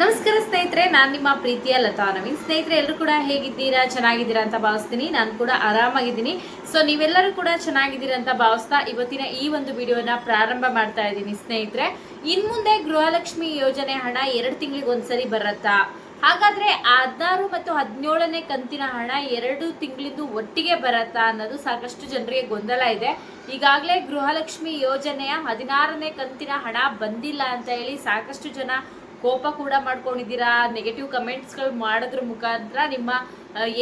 ನಮಸ್ಕಾರ ಸ್ನೇಹಿತರೆ, ನಾನು ನಿಮ್ಮ ಪ್ರೀತಿಯ ಲತಾ ನವೀನ್. ಸ್ನೇಹಿತರೆ, ಎಲ್ಲರೂ ಕೂಡ ಹೇಗಿದ್ದೀರಾ? ಚೆನ್ನಾಗಿದ್ದೀರಾ ಅಂತ ಭಾವಿಸ್ತೀನಿ. ನಾನು ಕೂಡ ಆರಾಮಾಗಿದ್ದೀನಿ. ಸೊ ನೀವೆಲ್ಲರೂ ಕೂಡ ಚೆನ್ನಾಗಿದ್ದೀರಾ ಅಂತ ಭಾವಿಸ್ತಾ ಇವತ್ತಿನ ಈ ಒಂದು ವಿಡಿಯೋನ ಪ್ರಾರಂಭ ಮಾಡ್ತಾ ಇದ್ದೀನಿ ಸ್ನೇಹಿತರೆ. ಇನ್ಮುಂದೆ ಗೃಹಲಕ್ಷ್ಮಿ ಯೋಜನೆ ಹಣ ಎರಡು ತಿಂಗಳಿಗೆ ಒಂದ್ಸರಿ ಬರತ್ತಾ? ಹಾಗಾದ್ರೆ ಹದಿನಾರು ಮತ್ತು ಹದಿನೇಳನೇ ಕಂತಿನ ಹಣ ಎರಡು ತಿಂಗಳಿಂದ ಒಟ್ಟಿಗೆ ಬರತ್ತಾ ಅನ್ನೋದು ಸಾಕಷ್ಟು ಜನರಿಗೆ ಗೊಂದಲ ಇದೆ. ಈಗಾಗಲೇ ಗೃಹಲಕ್ಷ್ಮಿ ಯೋಜನೆಯ ಹದಿನಾರನೇ ಕಂತಿನ ಹಣ ಬಂದಿಲ್ಲ ಅಂತ ಹೇಳಿ ಸಾಕಷ್ಟು ಜನ ಕೋಪ ಕೂಡ ಮಾಡ್ಕೊಂಡಿದ್ದೀರಾ? ನೆಗೆಟಿವ್ ಕಮೆಂಟ್ಸ್ಗಳು ಮಾಡೋದ್ರ ಮುಖಾಂತರ ನಿಮ್ಮ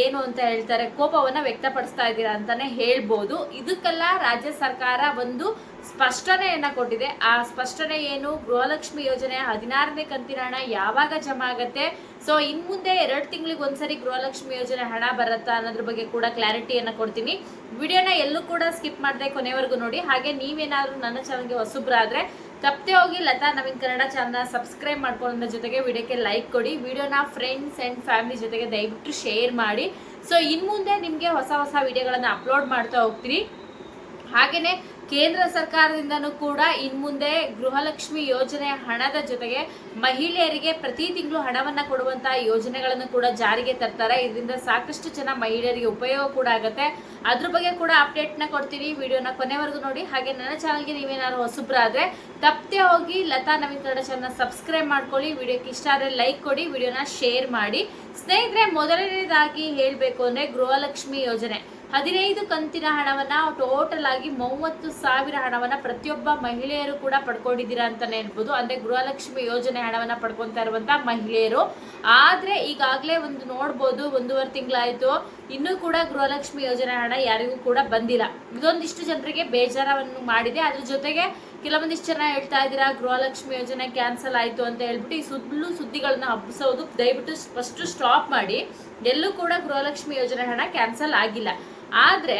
ಏನು ಅಂತ ಹೇಳ್ತಾರೆ, ಕೋಪವನ್ನು ವ್ಯಕ್ತಪಡಿಸ್ತಾ ಇದ್ದೀರಾ ಅಂತಾನೆ ಹೇಳ್ಬೋದು. ಇದಕ್ಕೆಲ್ಲ ರಾಜ್ಯ ಸರ್ಕಾರ ಒಂದು ಸ್ಪಷ್ಟನೆಯನ್ನು ಕೊಟ್ಟಿದೆ. ಆ ಸ್ಪಷ್ಟನೆ ಏನು? ಗೃಹಲಕ್ಷ್ಮಿ ಯೋಜನೆ ಹದಿನಾರನೇ ಕಂತಿನ ಹಣ ಯಾವಾಗ ಜಮಾ ಆಗತ್ತೆ? ಸೊ ಇನ್ ಮುಂದೆ ಎರಡು ತಿಂಗಳಿಗೆ ಒಂದ್ಸರಿ ಗೃಹಲಕ್ಷ್ಮಿ ಯೋಜನೆ ಹಣ ಬರುತ್ತಾ ಅನ್ನೋದ್ರ ಬಗ್ಗೆ ಕೂಡ ಕ್ಲಾರಿಟಿಯನ್ನು ಕೊಡ್ತೀನಿ. ವಿಡಿಯೋನ ಎಲ್ಲೂ ಕೂಡ ಸ್ಕಿಪ್ ಮಾಡದೆ ಕೊನೆವರೆಗೂ ನೋಡಿ. ಹಾಗೆ ನೀವೇನಾದರೂ ನನ್ನ ಚಾನಲ್ಗೆ ಹೊಸಬ್ರಾದ್ರೆ ತಪ್ಪದೆ ಹೋಗಿ ಲತಾ ನವೀನ್ ಕನ್ನಡ ಚಾನಲ್ನ ಸಬ್ಸ್ಕ್ರೈಬ್ ಮಾಡ್ಕೊಳ್ಳೋದ್ರ ಜೊತೆಗೆ ವಿಡಿಯೋಕ್ಕೆ ಲೈಕ್ ಕೊಡಿ. ವಿಡಿಯೋನ ಫ್ರೆಂಡ್ಸ್ ಆ್ಯಂಡ್ ಫ್ಯಾಮಿಲಿ ಜೊತೆಗೆ ದಯವಿಟ್ಟು ಶೇರ್ ಮಾಡಿ. ಸೊ ಇನ್ನು ಮುಂದೆ ನಿಮಗೆ ಹೊಸ ಹೊಸ ವಿಡಿಯೋಗಳನ್ನು ಅಪ್ಲೋಡ್ ಮಾಡ್ತಾ ಹೋಗ್ತೀನಿ. ಹಾಗೆಯೇ ಕೇಂದ್ರ ಸರ್ಕಾರದಿಂದನೂ ಕೂಡ ಇನ್ಮುಂದೆ ಗೃಹಲಕ್ಷ್ಮಿ ಯೋಜನೆ ಹಣದ ಜೊತೆಗೆ ಮಹಿಳೆಯರಿಗೆ ಪ್ರತಿ ತಿಂಗಳು ಹಣವನ್ನ ಕೊಡುವಂತಹ ಯೋಜನೆಗಳನ್ನು ಕೂಡ ಜಾರಿಗೆ ತರ್ತಾರೆ. ಇದರಿಂದ ಸಾಕಷ್ಟು ಜನ ಮಹಿಳೆಯರಿಗೆ ಉಪಯೋಗ ಕೂಡ ಆಗುತ್ತೆ. ಅದ್ರ ಬಗ್ಗೆ ಕೂಡ ಅಪ್ಡೇಟ್ನ ಕೊಡ್ತೀನಿ. ವಿಡಿಯೋನ ಕೊನೆವರೆಗೂ ನೋಡಿ. ಹಾಗೆ ನನ್ನ ಚಾನಲ್ಗೆ ನೀವೇನಾದ್ರು ಹೊಸಬ್ರಾದ್ರೆ ತಪ್ಪದೆ ಹೋಗಿ ಲತಾ ನವೀನ್ ಕನ್ನಡ ಚಾನಲ್ ಸಬ್ಸ್ಕ್ರೈಬ್ ಮಾಡ್ಕೊಳ್ಳಿ. ವಿಡಿಯೋಕ್ಕೆ ಇಷ್ಟ ಆದರೆ ಲೈಕ್ ಕೊಡಿ, ವಿಡಿಯೋನ ಶೇರ್ ಮಾಡಿ. ಸ್ನೇಹಿತರೆ, ಮೊದಲನೇದಾಗಿ ಹೇಳಬೇಕು ಅಂದರೆ ಗೃಹಲಕ್ಷ್ಮಿ ಯೋಜನೆ. ಹದಿನೈದು ಕಂತಿನ ಹಣವನ್ನ ಟೋಟಲ್ ಆಗಿ ಮೂವತ್ತು ಸಾವಿರ ಹಣವನ್ನ ಪ್ರತಿಯೊಬ್ಬ ಮಹಿಳೆಯರು ಕೂಡ ಪಡ್ಕೊಂಡಿದ್ದೀರಾ ಅಂತಾನೆ ಹೇಳ್ಬೋದು. ಅಂದ್ರೆ ಗೃಹಲಕ್ಷ್ಮಿ ಯೋಜನೆ ಹಣವನ್ನ ಪಡ್ಕೊಂತಾ ಇರುವಂತ ಮಹಿಳೆಯರು. ಆದ್ರೆ ಈಗಾಗಲೇ ಒಂದು ನೋಡ್ಬೋದು, ಒಂದೂವರೆ ತಿಂಗಳಾಯ್ತು. ಇನ್ನೂ ಕೂಡ ಗೃಹಲಕ್ಷ್ಮಿ ಯೋಜನೆ ಹಣ ಯಾರಿಗೂ ಕೂಡ ಬಂದಿಲ್ಲ. ಇದೊಂದಿಷ್ಟು ಜನರಿಗೆ ಬೇಜಾರವನ್ನು ಮಾಡಿದೆ. ಅದ್ರ ಜೊತೆಗೆ ಕೆಲವೊಂದಿಷ್ಟು ಜನ ಹೇಳ್ತಾ ಇದ್ದೀರಾ, ಗೃಹಲಕ್ಷ್ಮಿ ಯೋಜನೆ ಕ್ಯಾನ್ಸಲ್ ಆಯ್ತು ಅಂತ ಹೇಳ್ಬಿಟ್ಟು ಈ ಸುಳ್ಳು ಸುದ್ದಿಗಳನ್ನ ಹಬ್ಬಿಸೋದು ದಯವಿಟ್ಟು ಫಸ್ಟ್ ಸ್ಟಾಪ್ ಮಾಡಿ. ಎಲ್ಲೂ ಕೂಡ ಗೃಹಲಕ್ಷ್ಮಿ ಯೋಜನೆ ಹಣ ಕ್ಯಾನ್ಸಲ್ ಆಗಿಲ್ಲ. ಆದ್ರೆ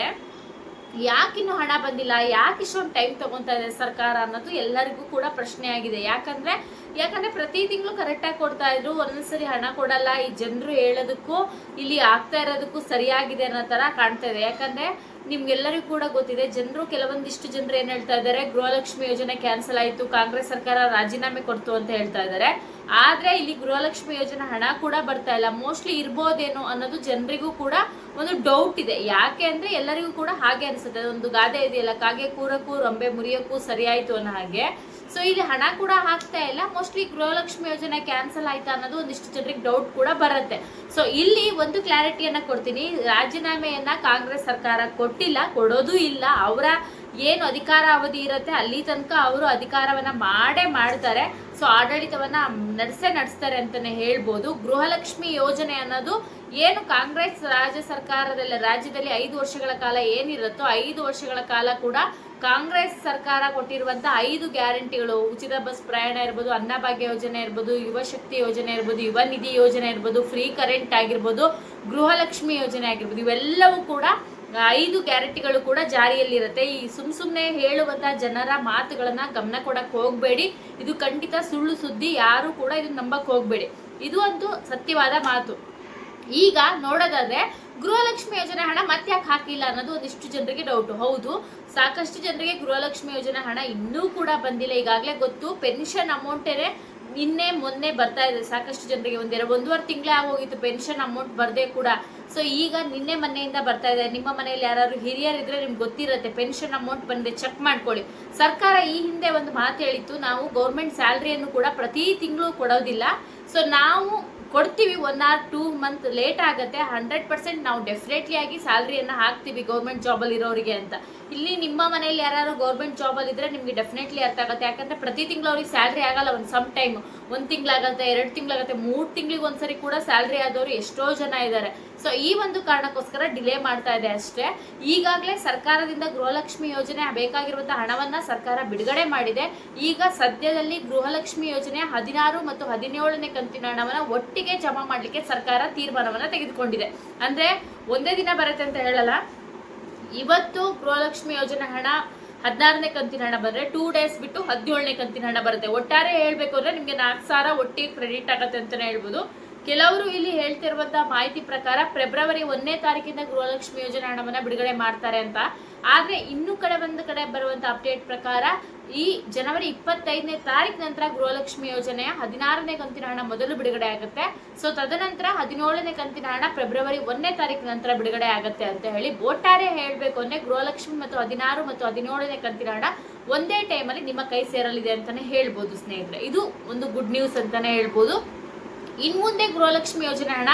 ಯಾಕಿನ್ನೂ ಹಣ ಬಂದಿಲ್ಲ ಯಾಕೆ ಇಷ್ಟೊಂದು ಟೈಮ್ ತಗೊಂತಾ ಇದೆ ಸರ್ಕಾರ ಅನ್ನೋದು ಎಲ್ಲರಿಗೂ ಕೂಡ ಪ್ರಶ್ನೆ ಆಗಿದೆ ಯಾಕಂದ್ರೆ ಯಾಕಂದ್ರೆ ಪ್ರತಿ ತಿಂಗಳು ಕರೆಕ್ಟಾಗಿ ಕೊಡ್ತಾ ಇದ್ರು. ಒಂದೊಂದ್ಸರಿ ಹಣ ಕೊಡಲ್ಲ. ಈ ಜನರು ಹೇಳೋದಕ್ಕೂ, ಇಲ್ಲಿ ಆಗ್ತಾ ಇರೋದಕ್ಕೂ ಸರಿಯಾಗಿದೆ ಅನ್ನೋ ತರ ಕಾಣ್ತಾ ಇದೆ. ಯಾಕಂದ್ರೆ ನಿಮ್ಗೆಲ್ಲರಿಗೂ ಕೂಡ ಗೊತ್ತಿದೆ, ಜನರು ಕೆಲವೊಂದಿಷ್ಟು ಜನರು ಏನ್ ಹೇಳ್ತಾ ಇದ್ದಾರೆ, ಗೃಹಲಕ್ಷ್ಮಿ ಯೋಜನೆ ಕ್ಯಾನ್ಸಲ್ ಆಯ್ತು, ಕಾಂಗ್ರೆಸ್ ಸರ್ಕಾರ ರಾಜೀನಾಮೆ ಕೊಡ್ತು ಅಂತ ಹೇಳ್ತಾ ಇದ್ದಾರೆ. ಆದ್ರೆ ಇಲ್ಲಿ ಗೃಹಲಕ್ಷ್ಮಿ ಯೋಜನೆ ಹಣ ಕೂಡ ಬರ್ತಾ ಇಲ್ಲ. ಮೋಸ್ಟ್ಲಿ ಇರ್ಬೋದೇನೋ ಅನ್ನೋದು ಜನರಿಗೂ ಕೂಡ ಒಂದು ಡೌಟ್ ಇದೆ. ಯಾಕೆ ಅಂದ್ರೆ ಎಲ್ಲರಿಗೂ ಕೂಡ ಹಾಗೆ ಅನಿಸುತ್ತೆ. ಒಂದು ಗಾದೆ ಇದೆಯಲ್ಲ, ಕಾಗೆ ಕೂರಕ್ಕೂ, ರಂಬೆ ಮುರಿಯಕ್ಕೂ ಸರಿಯಾಯ್ತು ಅನ್ನೋ ಹಾಗೆ. ಸೊ ಇಲ್ಲಿ ಹಣ ಕೂಡ ಹಾಕ್ತಾ ಇಲ್ಲ. ಮೋಸ್ಟ್ಲಿ ಗೃಹಲಕ್ಷ್ಮಿ ಯೋಜನೆ ಕ್ಯಾನ್ಸಲ್ ಆಯ್ತಾ ಅನ್ನೋದು ಒಂದಿಷ್ಟು ಜನರಿಗೆ ಡೌಟ್ ಕೂಡ ಬರುತ್ತೆ. ಸೊ ಇಲ್ಲಿ ಒಂದು ಕ್ಲಾರಿಟಿಯನ್ನ ಕೊಡ್ತೀನಿ. ರಾಜೀನಾಮೆಯನ್ನು ಕಾಂಗ್ರೆಸ್ ಸರ್ಕಾರ ಕೊಟ್ಟಿಲ್ಲ, ಕೊಡೋದು ಇಲ್ಲ. ಅವರ ಏನು ಅಧಿಕಾರ ಅವಧಿ ಇರುತ್ತೆ, ಅಲ್ಲಿ ತನಕ ಅವರು ಅಧಿಕಾರವನ್ನ ಮಾಡೇ ಮಾಡ್ತಾರೆ. ಸೊ ಆಡಳಿತವನ್ನ ನಡೆಸೇ ನಡೆಸ್ತಾರೆ ಅಂತಲೇ ಹೇಳ್ಬೋದು. ಗೃಹಲಕ್ಷ್ಮಿ ಯೋಜನೆ ಅನ್ನೋದು ಏನು ಕಾಂಗ್ರೆಸ್ ರಾಜ್ಯ ಸರ್ಕಾರದಲ್ಲಿ, ರಾಜ್ಯದಲ್ಲಿ ಐದು ವರ್ಷಗಳ ಕಾಲ ಏನಿರುತ್ತೋ, ಐದು ವರ್ಷಗಳ ಕಾಲ ಕೂಡ ಕಾಂಗ್ರೆಸ್ ಸರ್ಕಾರ ಕೊಟ್ಟಿರುವಂಥ ಐದು ಗ್ಯಾರಂಟಿಗಳು, ಉಚಿತ ಬಸ್ ಪ್ರಯಾಣ ಇರ್ಬೋದು ಅನ್ನಭಾಗ್ಯ ಯೋಜನೆ ಇರ್ಬೋದು ಯುವಶಕ್ತಿ ಯೋಜನೆ ಇರ್ಬೋದು, ಯುವ ನಿಧಿ ಯೋಜನೆ ಇರ್ಬೋದು ಫ್ರೀ ಕರೆಂಟ್ ಆಗಿರ್ಬೋದು, ಗೃಹಲಕ್ಷ್ಮಿ ಯೋಜನೆ ಆಗಿರ್ಬೋದು, ಇವೆಲ್ಲವೂ ಕೂಡ ಐದು ಗ್ಯಾರಂಟಿಗಳು ಕೂಡ ಜಾರಿಯಲ್ಲಿರುತ್ತೆ. ಈ ಸುಮ್ ಸುಮ್ಮನೆ ಹೇಳುವಂಥ ಜನರ ಮಾತುಗಳನ್ನು ಗಮನ ಕೊಡಕ್ಕೆ ಹೋಗಬೇಡಿ. ಇದು ಖಂಡಿತ ಸುಳ್ಳು ಸುದ್ದಿ, ಯಾರು ಕೂಡ ಇದನ್ನ ನಂಬಕ್ಕೆ ಹೋಗಬೇಡಿ. ಇದು ಅಂತೂ ಸತ್ಯವಾದ ಮಾತು. ಈಗ ನೋಡೋದಾದ್ರೆ ಗೃಹಲಕ್ಷ್ಮಿ ಯೋಜನೆ ಹಣ ಮತ್ತೆ ಯಾಕೆ ಹಾಕಿಲ್ಲ ಅನ್ನೋದು ಒಂದಿಷ್ಟು ಜನರಿಗೆ ಡೌಟ್ ಹೌದು, ಸಾಕಷ್ಟು ಜನರಿಗೆ ಗೃಹಲಕ್ಷ್ಮಿ ಯೋಜನೆ ಹಣ ಇನ್ನೂ ಕೂಡ ಬಂದಿಲ್ಲ. ಈಗಾಗಲೇ ಗೊತ್ತು ಪೆನ್ಷನ್ ಅಮೌಂಟೇ ನಿನ್ನೆ, ಮೊನ್ನೆ ಬರ್ತಾ ಇದೆ. ಸಾಕಷ್ಟು ಜನರಿಗೆ ಒಂದೆರಡು, ಒಂದೂವರೆ ತಿಂಗಳೇ ಆಗೋಗಿತ್ತು ಪೆನ್ಷನ್ ಅಮೌಂಟ್ ಬರದೇ ಕೂಡ. ಸೊ ಈಗ ನಿನ್ನೆ ಮೊನ್ನೆಯಿಂದ ಬರ್ತಾ ಇದೆ. ನಿಮ್ಮ ಮನೆಯಲ್ಲಿ ಯಾರು ಹಿರಿಯರಿದ್ರೆ ನಿಮ್ಗೆ ಗೊತ್ತಿರುತ್ತೆ ಪೆನ್ಷನ್ ಅಮೌಂಟ್ ಬಂದಿದೆ ಚೆಕ್ ಮಾಡ್ಕೊಳ್ಳಿ. ಸರ್ಕಾರ ಈ ಹಿಂದೆ ಒಂದು ಮಾತು ಹೇಳಿತ್ತು, ನಾವು ಗೌರ್ಮೆಂಟ್ ಸ್ಯಾಲ್ರಿಯನ್ನು ಕೂಡ ಪ್ರತಿ ತಿಂಗಳು ಕೊಡೋದಿಲ್ಲ. ಸೊ ನಾವು ಕೊಡ್ತೀವಿ one or two month late ಆಗುತ್ತೆ. ಹಂಡ್ರೆಡ್ ಪರ್ಸೆಂಟ್ ನಾವು ಡೆಫಿನೆಟ್ಲಿ ಆಗಿ ಸ್ಯಾಲ್ರಿಯನ್ನು ಹಾಕ್ತೀವಿ ಗೌರ್ಮೆಂಟ್ ಜಾಬಲ್ಲಿ ಇರೋರಿಗೆ ಅಂತ. ಇಲ್ಲಿ ನಿಮ್ಮ ಮನೆಯಲ್ಲಿ ಯಾರು ಗೌರ್ಮೆಂಟ್ ಜಾಬಲ್ಲಿ ಇದ್ದರೆ ನಿಮಗೆ ಡೆಫಿನೆಟ್ಲಿ ಅರ್ಥ ಆಗುತ್ತೆ. ಯಾಕಂದರೆ ಪ್ರತಿ ತಿಂಗಳು ಅವ್ರಿಗೆ ಸ್ಯಾಲ್ರಿ ಆಗಲ್ಲ ಒಂದು ಸಮ್ ಟೈಮ್ ಒಂದು ತಿಂಗಳಾಗತ್ತೆ, ಎರಡು ತಿಂಗಳಾಗತ್ತೆ, ಮೂರು ತಿಂಗಳಿಗೆ ಒಂದ್ಸರಿ ಕೂಡ ಸ್ಯಾಲ್ರಿ ಆದವರು ಎಷ್ಟೋ ಜನ ಇದ್ದಾರೆ ಸೊ ಈ ಒಂದು ಕಾರಣಕ್ಕೋಸ್ಕರ ಡಿಲೇ ಮಾಡ್ತಾ ಇದೆ ಅಷ್ಟೇ. ಈಗಾಗಲೇ ಸರ್ಕಾರದಿಂದ ಗೃಹಲಕ್ಷ್ಮಿ ಯೋಜನೆ ಬೇಕಾಗಿರುವಂತಹ ಹಣವನ್ನ ಸರ್ಕಾರ ಬಿಡುಗಡೆ ಮಾಡಿದೆ. ಈಗ ಸದ್ಯದಲ್ಲಿ ಗೃಹಲಕ್ಷ್ಮಿ ಯೋಜನೆ ಹದಿನಾರು ಮತ್ತು ಹದಿನೇಳನೇ ಕಂತಿನ ಹಣವನ್ನ ಒಟ್ಟಿಗೆ ಜಮಾ ಮಾಡಲಿಕ್ಕೆ ಸರ್ಕಾರ ತೀರ್ಮಾನವನ್ನ ತೆಗೆದುಕೊಂಡಿದೆ. ಅಂದ್ರೆ ಒಂದೇ ದಿನ ಬರುತ್ತೆ ಅಂತ ಹೇಳಲ್ಲ. ಇವತ್ತು ಗೃಹಲಕ್ಷ್ಮಿ ಯೋಜನೆ ಹಣ ಹದಿನಾರನೇ ಕಂತಿನ ಹಣ ಬಂದ್ರೆ ಟೂ ಡೇಸ್ ಬಿಟ್ಟು ಹದಿನೇಳನೇ ಕಂತಿನ ಹಣ ಬರುತ್ತೆ. ಒಟ್ಟಾರೆ ಹೇಳ್ಬೇಕು ಅಂದ್ರೆ ನಿಮ್ಗೆ ನಾಲ್ಕು ಸಾವಿರ ಒಟ್ಟಿಗೆ ಕ್ರೆಡಿಟ್ ಆಗತ್ತೆ ಅಂತಾನೆ ಹೇಳ್ಬೋದು. ಕೆಲವರು ಇಲ್ಲಿ ಹೇಳ್ತಿರುವಂತಹ ಮಾಹಿತಿ ಪ್ರಕಾರ ಫೆಬ್ರವರಿ ಒಂದನೇ ತಾರೀಕಿಂದ ಗೃಹಲಕ್ಷ್ಮಿ ಯೋಜನೆ ಹಣವನ್ನ ಬಿಡುಗಡೆ ಮಾಡ್ತಾರೆ ಅಂತ. ಆದ್ರೆ ಇನ್ನು ಕಡೆ ಒಂದು ಕಡೆ ಬರುವಂತ ಅಪ್ಡೇಟ್ ಪ್ರಕಾರ ಈ ಜನವರಿ ಇಪ್ಪತ್ತೈದನೇ ತಾರೀಕು ನಂತರ ಗೃಹಲಕ್ಷ್ಮಿ ಯೋಜನೆಯ ಹದಿನಾರನೇ ಕಂತಿನ ಹಣ ಮೊದಲು ಬಿಡುಗಡೆ ಆಗುತ್ತೆ. ಸೊ ತದನಂತರ ಹದಿನೇಳನೇ ಕಂತಿನ ಹಣ ಫೆಬ್ರವರಿ ಒಂದನೇ ತಾರೀಕು ನಂತರ ಬಿಡುಗಡೆ ಆಗುತ್ತೆ ಅಂತ ಹೇಳಿ ಒಟ್ಟಾರೆ ಹೇಳಬೇಕು ಅಂದ್ರೆ ಗೃಹಲಕ್ಷ್ಮಿ ಮತ್ತು ಹದಿನಾರು ಮತ್ತು ಹದಿನೇಳನೇ ಕಂತಿನ ಹಣ ಒಂದೇ ಟೈಮಲ್ಲಿ ನಿಮ್ಮ ಕೈ ಸೇರಲಿದೆ ಅಂತಾನೆ ಹೇಳ್ಬೋದು ಸ್ನೇಹಿತರೆ. ಇದು ಒಂದು ಗುಡ್ ನ್ಯೂಸ್ ಅಂತಾನೆ ಹೇಳ್ಬೋದು. ಇನ್ ಮುಂದೆ ಗೃಹಲಕ್ಷ್ಮಿ ಯೋಜನೆ ಹಣ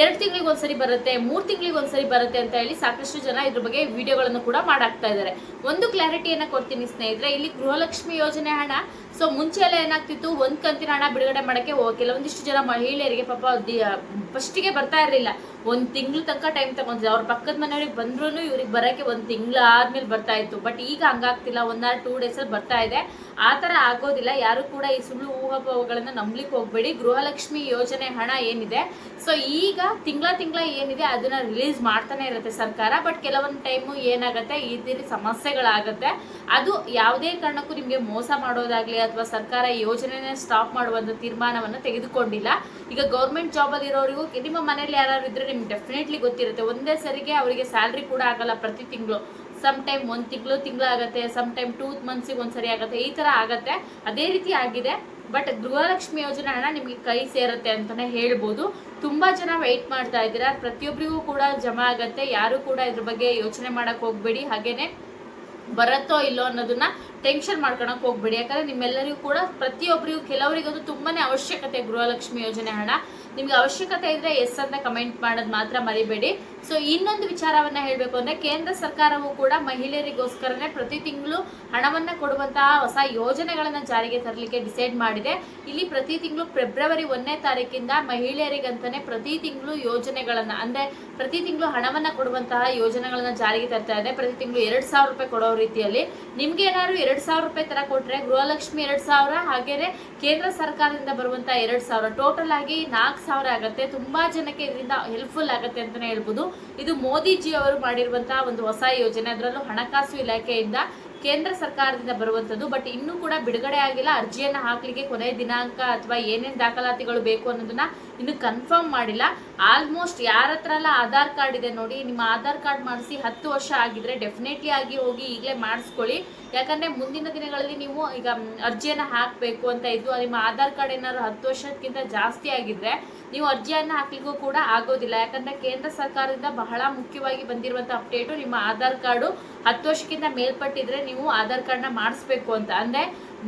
ಎರಡು ತಿಂಗಳಿಗೆ ಒಂದ್ಸರಿ ಬರುತ್ತೆ, ಮೂರು ತಿಂಗಳಿಗೆ ಒಂದ್ಸರಿ ಬರುತ್ತೆ ಅಂತ ಹೇಳಿ ಸಾಕಷ್ಟು ಜನ ಇದ್ರ ಬಗ್ಗೆ ವಿಡಿಯೋಗಳನ್ನು ಕೂಡ ಮಾಡಾಕ್ತಾ ಇದ್ದಾರೆ. ಒಂದು ಕ್ಲಾರಿಟಿಯನ್ನು ಕೊಡ್ತೀನಿ ಸ್ನೇಹಿತರೆ, ಇಲ್ಲಿ ಗೃಹಲಕ್ಷ್ಮಿ ಯೋಜನೆ ಹಣ ಸೊ ಮುಂಚೆ ಎಲ್ಲ ಏನಾಗ್ತಿತ್ತು, ಒಂದ್ ಕಂತಿನ ಹಣ ಬಿಡುಗಡೆ ಮಾಡಕ್ಕೆ ಕೆಲವೊಂದಿಷ್ಟು ಜನ ಮಹಿಳೆಯರಿಗೆ ಪಾಪ ಫಸ್ಟಿಗೆ ಬರ್ತಾ ಇರಲಿಲ್ಲ. ಒಂದ್ ತಿಂಗಳು ತನಕ ಟೈಮ್ ತಗೊಂತಿದ್ರು ಅವ್ರ ಪಕ್ಕದ ಮನೆಯವ್ರಿಗೆ ಬಂದ್ರು ಇವ್ರಿಗೆ ಬರಕ್ಕೆ ಒಂದ್ ತಿಂಗಳು ಆದ್ಮೇಲೆ ಬರ್ತಾ ಇತ್ತು. ಬಟ್ ಈಗ ಹಂಗಾಗ್ತಿಲ್ಲ. ಒನ್ ಆರ್ ಟೂ ಅಲ್ಲಿ ಬರ್ತಾ ಇದೆ. ಆ ತರ ಆಗೋದಿಲ್ಲ. ಯಾರು ಕೂಡ ಈ ಸುಳ್ಳು ಊಹಾಪೋಹಗಳನ್ನ ನಂಬ್ಲಿಕ್ಕೆ ಹೋಗ್ಬೇಡಿ. ಗೃಹಲಕ್ಷ್ಮಿ ಯೋಜನೆ ಹಣ ಏನಿದೆ. ಸೊ ಈಗ ತಿಂಗಳ ತಿಂಗಳ ಏನಿದೆ ಅದನ್ನ ರಿಲೀಸ್ ಮಾಡ್ತಾನೆ ಇರುತ್ತೆ ಸರ್ಕಾರ. ಬಟ್ ಕೆಲವೊಂದು ಟೈಮು ಏನಾಗುತ್ತೆ? ಈ ರೀತಿ ಸಮಸ್ಯೆಗಳಾಗುತ್ತೆ. ಅದು ಯಾವುದೇ ಕಾರಣಕ್ಕೂ ನಿಮಗೆ ಮೋಸ ಮಾಡೋದಾಗ್ಲಿ ಅಥವಾ ಸರ್ಕಾರ ಯೋಜನೆನೇ ಸ್ಟಾಪ್ ಮಾಡುವಂಥ ತೀರ್ಮಾನವನ್ನು ತೆಗೆದುಕೊಂಡಿಲ್ಲ. ಈಗ ಗೌರ್ಮೆಂಟ್ ಜಾಬ್ ಅಲ್ಲಿ ಇರೋರಿಗೂ ನಿಮ್ಮ ಮನೇಲಿ ಯಾರು ಇದ್ರೆ ನಿಮ್ಗೆ ಡೆಫಿನೆಟ್ಲಿ ಗೊತ್ತಿರುತ್ತೆ. ಒಂದೇ ಸರಿಗೆ ಅವರಿಗೆ ಸ್ಯಾಲ್ರಿ ಕೂಡ ಆಗಲ್ಲ ಪ್ರತಿ ತಿಂಗಳು. ಸಮ್ ಟೈಮ್ ಒಂದು ತಿಂಗಳು ತಿಂಗಳು ಆಗುತ್ತೆ ಸಮ್ ಟೈಮ್ ಟೂ ಮಂತ್ಸಿಗೆ ಒಂದ್ಸರಿ ಆಗುತ್ತೆ, ಈ ತರ ಆಗುತ್ತೆ. ಅದೇ ರೀತಿ ಆಗಿದೆ. ಬಟ್ ಗೃಹಲಕ್ಷ್ಮಿ ಯೋಜನೆ ಹಣ ನಿಮಗೆ ಕೈ ಸೇರುತ್ತೆ ಅಂತಾನೆ ಹೇಳ್ಬೋದು. ತುಂಬಾ ಜನ ವೆಯ್ಟ್ ಮಾಡ್ತಾ ಇದ್ದೀರಾ. ಪ್ರತಿಯೊಬ್ಬರಿಗೂ ಕೂಡ ಜಮಾ ಆಗುತ್ತೆ. ಯಾರು ಕೂಡ ಇದ್ರ ಬಗ್ಗೆ ಯೋಚನೆ ಮಾಡಕ್ ಹೋಗಬೇಡಿ. ಹಾಗೇನೆ ಬರತ್ತೋ ಇಲ್ಲೋ ಅನ್ನೋದನ್ನ ಟೆನ್ಷನ್ ಮಾಡ್ಕೊಳಕ್ಕೆ ಹೋಗ್ಬೇಡಿ. ಯಾಕಂದ್ರೆ ನಿಮ್ಮೆಲ್ಲರಿಗೂ ಕೂಡ ಪ್ರತಿಯೊಬ್ಬರಿಗೂ ಕೆಲವರಿಗಂತೂ ತುಂಬಾ ಅವಶ್ಯಕತೆ ಗೃಹಲಕ್ಷ್ಮಿ ಯೋಜನೆ ಹಣ. ನಿಮ್ಗೆ ಅವಶ್ಯಕತೆ ಇದ್ರೆ ಎಸ್ ಅಂತ ಕಮೆಂಟ್ ಮಾಡೋದು ಮಾತ್ರ ಮರಿಬೇಡಿ. ಸೊ ಇನ್ನೊಂದು ವಿಚಾರವನ್ನ ಹೇಳಬೇಕು ಅಂದ್ರೆ ಕೇಂದ್ರ ಸರ್ಕಾರವು ಕೂಡ ಮಹಿಳೆಯರಿಗೋಸ್ಕರನೇ ಪ್ರತಿ ತಿಂಗಳು ಹಣವನ್ನ ಕೊಡುವಂತಹ ಹೊಸ ಯೋಜನೆಗಳನ್ನು ಜಾರಿಗೆ ತರಲಿಕ್ಕೆ ಡಿಸೈಡ್ ಮಾಡಿದೆ. ಇಲ್ಲಿ ಪ್ರತಿ ತಿಂಗಳು ಫೆಬ್ರವರಿ ಒಂದನೇ ತಾರೀಕಿಂದ ಮಹಿಳೆಯರಿಗಂತಲೇ ಪ್ರತಿ ತಿಂಗಳು ಯೋಜನೆಗಳನ್ನು, ಅಂದ್ರೆ ಪ್ರತಿ ತಿಂಗಳು ಹಣವನ್ನ ಕೊಡುವಂತಹ ಯೋಜನೆಗಳನ್ನು ಜಾರಿಗೆ ತರ್ತಾ ಇದೆ. ಪ್ರತಿ ತಿಂಗಳು ಎರಡು ಸಾವಿರ ರೂಪಾಯಿ ಕೊಡೋ ರೀತಿಯಲ್ಲಿ. ನಿಮ್ಗೆ ಏನಾದ್ರು ಎರಡ್ ಸಾವಿರ ರೂಪಾಯಿ ತರ ಕೊಟ್ಟರೆ ಗೃಹಲಕ್ಷ್ಮಿ ಎರಡು ಸಾವಿರ, ಹಾಗೇನೆ ಕೇಂದ್ರ ಸರ್ಕಾರದಿಂದ ಬರುವಂಥ ಎರಡು ಸಾವಿರ. ಟೋಟಲ್ ಆಗಿ ನಾಲ್ಕು ಸಾವಿರ ಆಗುತ್ತೆ. ತುಂಬಾ ಜನಕ್ಕೆ ಇದರಿಂದ ಹೆಲ್ಪ್ಫುಲ್ ಆಗುತ್ತೆ ಅಂತಾನೆ ಹೇಳ್ಬೋದು. ಇದು ಮೋದಿಜಿ ಅವರು ಮಾಡಿರುವಂತಹ ಒಂದು ಹೊಸ ಯೋಜನೆ. ಅದರಲ್ಲೂ ಹಣಕಾಸು ಇಲಾಖೆಯಿಂದ ಕೇಂದ್ರ ಸರ್ಕಾರದಿಂದ ಬರುವಂಥದ್ದು ಬಟ್ ಇನ್ನೂ ಕೂಡ ಬಿಡುಗಡೆ ಆಗಿಲ್ಲ. ಅರ್ಜಿಯನ್ನ ಹಾಕ್ಲಿಕ್ಕೆ ಕೊನೆಯ ದಿನಾಂಕ ಅಥವಾ ಏನೇನ್ ದಾಖಲಾತಿಗಳು ಬೇಕು ಅನ್ನೋದನ್ನ ಇನ್ನು ಕನ್ಫರ್ಮ್ ಮಾಡಿಲ್ಲ. ಆಲ್ಮೋಸ್ಟ್ ಯಾರ ಹತ್ರ ಎಲ್ಲ ಆಧಾರ್ ಕಾರ್ಡ್ ಇದೆ ನೋಡಿ, ನಿಮ್ಮ ಆಧಾರ್ ಕಾರ್ಡ್ ಮಾಡಿಸಿ ಹತ್ತು ವರ್ಷ ಆಗಿದ್ರೆ ಡೆಫಿನೆಟ್ಲಿ ಆಗಿ ಹೋಗಿ ಈಗಲೇ ಮಾಡಿಸ್ಕೊಳ್ಳಿ. ಯಾಕಂದ್ರೆ ಮುಂದಿನ ದಿನಗಳಲ್ಲಿ ನೀವು ಈಗ ಅರ್ಜಿಯನ್ನ ಹಾಕಬೇಕು ಅಂತ ಇದ್ದು, ನಿಮ್ಮ ಆಧಾರ್ ಕಾರ್ಡ್ ಏನಾದ್ರು ಹತ್ತು ವರ್ಷಕ್ಕಿಂತ ಜಾಸ್ತಿ ಆಗಿದ್ರೆ ನೀವು ಅರ್ಜಿಯನ್ನ ಹಾಕ್ಲಿಕ್ಕೂ ಕೂಡ ಆಗೋದಿಲ್ಲ. ಯಾಕಂದ್ರೆ ಕೇಂದ್ರ ಸರ್ಕಾರದಿಂದ ಬಹಳ ಮುಖ್ಯವಾಗಿ ಬಂದಿರುವಂತ ಅಪ್ಡೇಟು ನಿಮ್ಮ ಆಧಾರ್ ಕಾರ್ಡು ಹತ್ತು ವರ್ಷಕ್ಕಿಂತ ಮೇಲ್ಪಟ್ಟಿದ್ರೆ ನೀವು ಆಧಾರ್ ಕಾರ್ಡ್ನ ಮಾಡಿಸ್ಬೇಕು ಅಂತ. ಅಂದ್ರೆ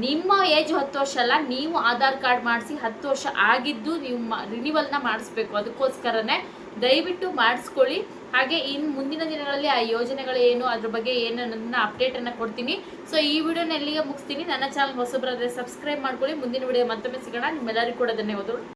ನಿಮ್ಮ ಏಜ್ ಹತ್ತು ವರ್ಷ ಅಲ್ಲ, ನೀವು ಆಧಾರ್ ಕಾರ್ಡ್ ಮಾಡಿಸಿ ಹತ್ತು ವರ್ಷ ಆಗಿದ್ದು ನೀವು ರಿನಿವಲ್ನ ಮಾಡಿಸ್ಬೇಕು. ಅದಕ್ಕೋಸ್ಕರನೇ ದಯವಿಟ್ಟು ಮಾಡಿಸ್ಕೊಳ್ಳಿ. ಹಾಗೆ ಇನ್ನು ಮುಂದಿನ ದಿನಗಳಲ್ಲಿ ಆ ಯೋಜನೆಗಳು ಏನು, ಅದ್ರ ಬಗ್ಗೆ ಏನು ಅನ್ನೋದನ್ನ ಅಪ್ಡೇಟ್ ಅನ್ನ ಕೊಡ್ತೀನಿ. ಸೊ ಈ ವಿಡಿಯೋನ ಎಲ್ಲಿಗೆ ಮುಗಿಸ್ತೀನಿ. ನನ್ನ ಚಾನಲ್ ಹೊಸಬ್ರಾದ್ರೆ ಸಬ್ಸ್ಕ್ರೈಬ್ ಮಾಡ್ಕೊಳ್ಳಿ. ಮುಂದಿನ ವಿಡಿಯೋ ಮತ್ತೊಮ್ಮೆ ಸಿಗೋಣ. ನಿಮ್ಮೆಲ್ಲರಿಗೂ ಕೂಡ ಧನ್ಯವಾದಗಳು.